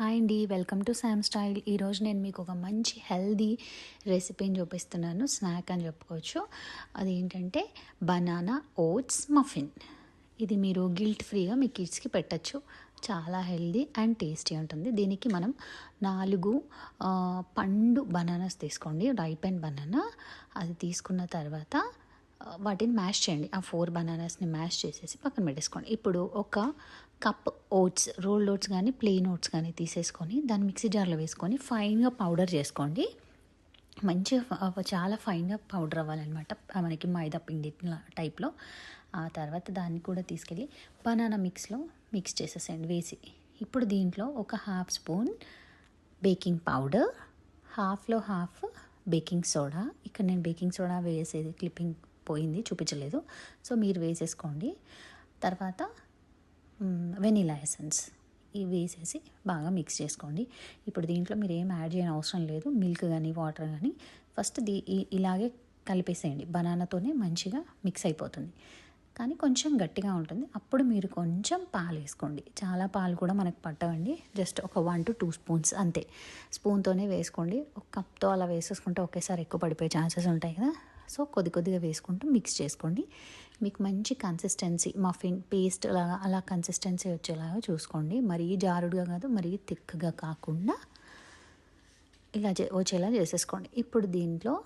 Hi అండి welcome to Sam style. ఈరోజు నేను మీకు ఒక మంచి హెల్దీ రెసిపీని చూపిస్తున్నాను స్నాక్ అని చెప్పుకోవచ్చు. అదేంటంటే బనానా ఓట్స్ మఫిన్. ఇది మీరు గిల్ట్ ఫ్రీగా మీ కిడ్స్కి పెట్టచ్చు. చాలా హెల్దీ అండ్ టేస్టీ ఉంటుంది. దీనికి మనం నాలుగు పండు బనానాస్ తీసుకోండి. Ripe and banana. అది తీసుకున్న తర్వాత వాటిని మ్యాష్ చేయండి. ఆ ఫోర్ బనానాస్ని మ్యాష్ చేసేసి పక్కన పెట్టేసుకోండి. ఇప్పుడు ఒక కప్ ఓట్స్ రోల్డ్ ఓట్స్ కానీ ప్లెయిన్ ఓట్స్ కానీ తీసేసుకొని దాన్ని మిక్సీ జార్లో వేసుకొని ఫైన్గా పౌడర్ చేసుకోండి. మంచిగా చాలా ఫైన్గా పౌడర్ అవ్వాలన్నమాట. మనకి మైదా పిండి టైప్లో. ఆ తర్వాత దాన్ని కూడా తీసుకెళ్ళి బనానా మిక్స్లో మిక్స్ చేసేసేయండి వేసి. ఇప్పుడు దీంట్లో ఒక హాఫ్ స్పూన్ బేకింగ్ పౌడర్ హాఫ్లో హాఫ్ బేకింగ్ సోడా. ఇక్కడ నేను బేకింగ్ సోడా వేసేది క్లిప్పింగ్ పోయింది చూపించలేదు. సో మీరు వేసేసుకోండి. తర్వాత వెనీలా ఎసెన్స్. ఇవి వేసేసి బాగా మిక్స్ చేసుకోండి. ఇప్పుడు దీంట్లో మీరు ఏం యాడ్ చేయని అవసరం లేదు. మిల్క్ కానీ వాటర్ కానీ ఫస్ట్ దీ ఇలాగే కలిపేసేయండి. బనానాతోనే మంచిగా మిక్స్ అయిపోతుంది. కానీ కొంచెం గట్టిగా ఉంటుంది. అప్పుడు మీరు కొంచెం పాలు వేసుకోండి. చాలా పాలు కూడా మనకు పట్టవండి. జస్ట్ ఒక వన్ టు టూ స్పూన్స్ అంతే. స్పూన్తోనే వేసుకోండి. ఒక కప్తో అలా వేసేసుకుంటే ఒకేసారి ఎక్కువ పడిపోయే ఛాన్సెస్ ఉంటాయి కదా. సో కొద్ది కొద్దిగా వేసుకుంటూ మిక్స్ చేసుకోండి. మీకు మంచి కన్సిస్టెన్సీ మఫిన్ పేస్ట్ లాగా అలా కన్సిస్టెన్సీ వచ్చేలాగా చూసుకోండి. మరీ జారుడుగా కాదు మరీ థిక్గా కాకుండా ఇలా చే- వచ్చేలా చేసేసుకోండి. ఇప్పుడు దీంట్లో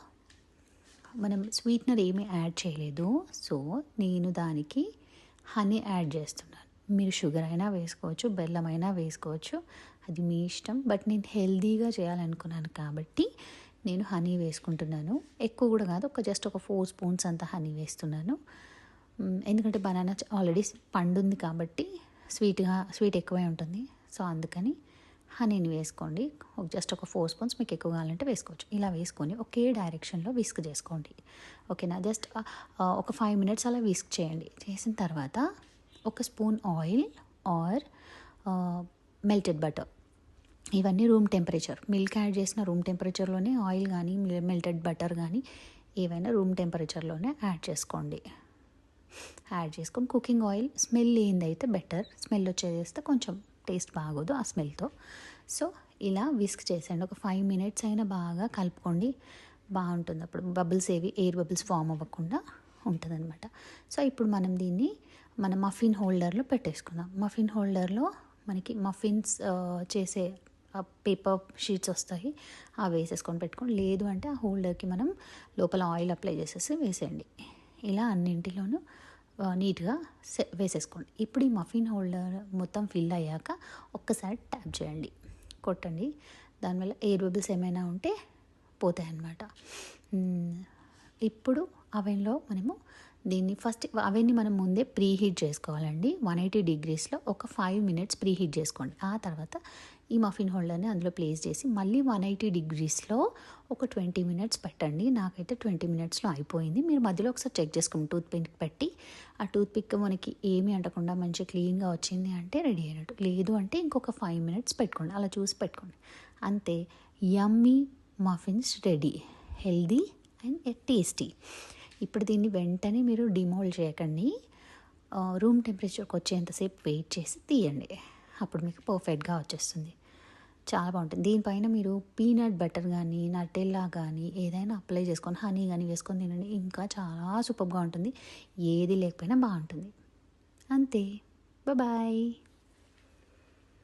మనం స్వీట్నర్ ఏమీ యాడ్ చేయలేదు. సో నేను దానికి హనీ యాడ్ చేస్తున్నాను. మీరు షుగర్ అయినా వేసుకోవచ్చు బెల్లం అయినా వేసుకోవచ్చు. అది మీ ఇష్టం. బట్ నేను హెల్దీగా చేయాలనుకున్నాను కాబట్టి నేను హనీ వేసుకుంటున్నాను. ఎక్కువ కూడా కాదు ఒక జస్ట్ ఒక ఫోర్ స్పూన్స్ అంత హనీ వేస్తున్నాను. ఎందుకంటే బనానా ఆల్రెడీ పండు ఉంది కాబట్టి స్వీట్గా స్వీట్ ఎక్కువే ఉంటుంది. సో అందుకని హనీని వేసుకోండి. ఒక జస్ట్ ఒక ఫోర్ స్పూన్స్ మీకు ఎక్కువ కావాలంటే వేసుకోవచ్చు. ఇలా వేసుకొని ఒకే డైరెక్షన్లో విస్క్ చేసుకోండి. ఓకేనా? జస్ట్ ఒక ఫైవ్ మినిట్స్ అలా విస్క్ చేయండి. చేసిన తర్వాత ఒక spoon oil or melted butter ఇవన్నీ రూమ్ టెంపరేచర్. మిల్క్ యాడ్ చేసిన రూమ్ టెంపరేచర్లోనే ఆయిల్ కానీ మెల్టెడ్ బటర్ కానీ ఏవైనా రూమ్ టెంపరేచర్లోనే యాడ్ చేసుకోండి. యాడ్ చేసుకొని కుకింగ్ ఆయిల్ స్మెల్ ఏందైతే బెటర్. స్మెల్ వచ్చేస్తే కొంచెం టేస్ట్ బాగోదు ఆ స్మెల్తో. సో ఇలా విస్క్ చేసేయండి. ఒక ఫైవ్ మినిట్స్ అయినా బాగా కలుపుకోండి. బాగుంటుంది అప్పుడు. బబుల్స్ ఏవి ఎయిర్ బబుల్స్ ఫామ్ అవ్వకుండా ఉంటుందన్నమాట. సో ఇప్పుడు మనం దీన్ని మన మఫిన్ హోల్డర్లో పెట్టేసుకుందాం. మఫిన్ హోల్డర్లో మనకి మఫిన్స్ చేసే పేపర్ షీట్స్ వస్తాయి అవి వేసేసుకొని పెట్టుకోండి లేదు అంటే ఆ హోల్డర్కి మనం లోపల ఆయిల్ అప్లై చేసేసి వేసేయండి. ఇలా అన్నింటిలోనూ నీట్గా వేసేసుకోండి. ఇప్పుడు ఈ మఫిన్ హోల్డర్ మొత్తం ఫిల్ అయ్యాక ఒక్కసారి ట్యాప్ చేయండి. కొట్టండి. దానివల్ల ఎయిర్ బబుల్స్ ఏమైనా ఉంటే పోతాయన్నమాట. ఇప్పుడు అవెన్లో మనము దీన్ని ఫస్ట్ అవన్నీ మనం ముందే ప్రీ హీట్ చేసుకోవాలండి. వన్ ఎయిటీ డిగ్రీస్లో ఒక ఫైవ్ మినిట్స్ ప్రీ హీట్ చేసుకోండి. ఆ తర్వాత ఈ మఫిన్ హోల్డర్ని అందులో ప్లేస్ చేసి మళ్ళీ వన్ ఎయిటీ డిగ్రీస్లో ఒక ట్వంటీ మినిట్స్ పెట్టండి. నాకైతే ట్వంటీ మినిట్స్లో అయిపోయింది. మీరు మధ్యలో ఒకసారి చెక్ చేసుకోండి టూత్ పిక్ పెట్టి ఆ టూత్ పిక్ మనకి ఏమి అంటకుండా మంచి క్లీన్గా వచ్చింది అంటే రెడీ అయినట్టు. లేదు అంటే ఇంకొక ఫైవ్ మినిట్స్ పెట్టుకోండి. అలా చూసి పెట్టుకోండి. అంతే. Yummy muffins ready healthy and tasty. ఇప్పుడు దీన్ని వెంటనే మీరు డిమోల్డ్ చేయకండి. రూమ్ టెంపరేచర్కి వచ్చేంతసేపు వెయిట్ చేసి తీయండి. అప్పుడు మీకు పర్ఫెక్ట్గా వచ్చేస్తుంది. చాలా బాగుంటుంది. దీనిపైన మీరు పీనట్ బటర్ కానీ నటెల్లా కానీ ఏదైనా అప్లై చేసుకొని హనీ కానీ వేసుకొని తినండి. ఇంకా చాలా సూపర్గా ఉంటుంది. ఏది లేకపోయినా బాగుంటుంది. అంతే. బాయ్